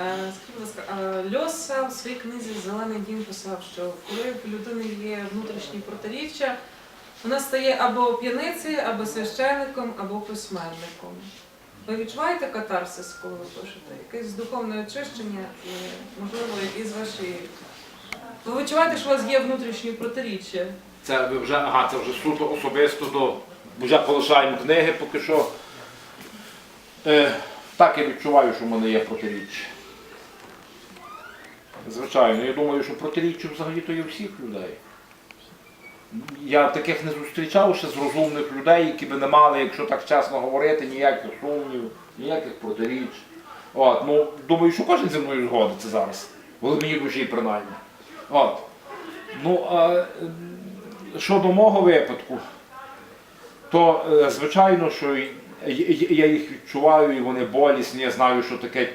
Е, Скажіть, будь ласка, Льоса в своїй книзі Зелений дім писав, що коли в людини є внутрішні протиріччя, вона стає або п'яницею, або священником, або письменником. Ви відчуваєте катарсис, коли ви пишете? Якесь духовне очищення можливо, якісь ваші. Ви відчуваєте, що у вас є внутрішні протиріччя? Це вже, ага, це вже суто особисто до. Вже полишаємо книги поки що. Е, так я відчуваю, що в мене є протиріччя. Звичайно, я думаю, що протиріччя взагалі то є всіх людей. Я таких не зустрічав ще з розумних людей, які би не мали, якщо так чесно говорити, ніяких сумнівів, ніяких протиріч. От, ну, думаю, що кожен зі мною згодиться зараз. В глибині душі принаймні. От. Ну, а, е, щодо мого випадку, то е, звичайно, що я їх відчуваю і вони болісні. Я знаю, що таке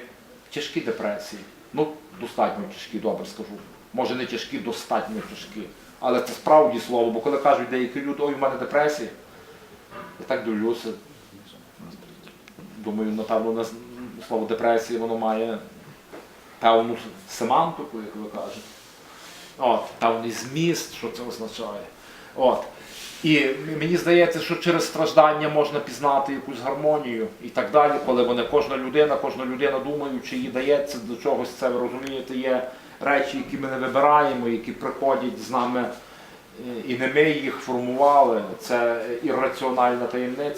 тяжкі депресії. Ну, достатньо тяжкі, добре скажу. Може не тяжкі, достатньо тяжкі. Але це справді слово, бо коли кажуть деякі люди, ой, в мене депресія, я так дивлюся. Думаю, напевно, на слово депресія воно має певну семантику, як ви кажете. От, певний зміст, що це означає. От. І мені здається, що через страждання можна пізнати якусь гармонію і так далі, коли вони кожна людина, кожна людина думаючи, їй дається до чогось це, ви розумієте, є речі, які ми не вибираємо, які приходять з нами, е, і не ми їх формували. Це ірраціональна таємниця.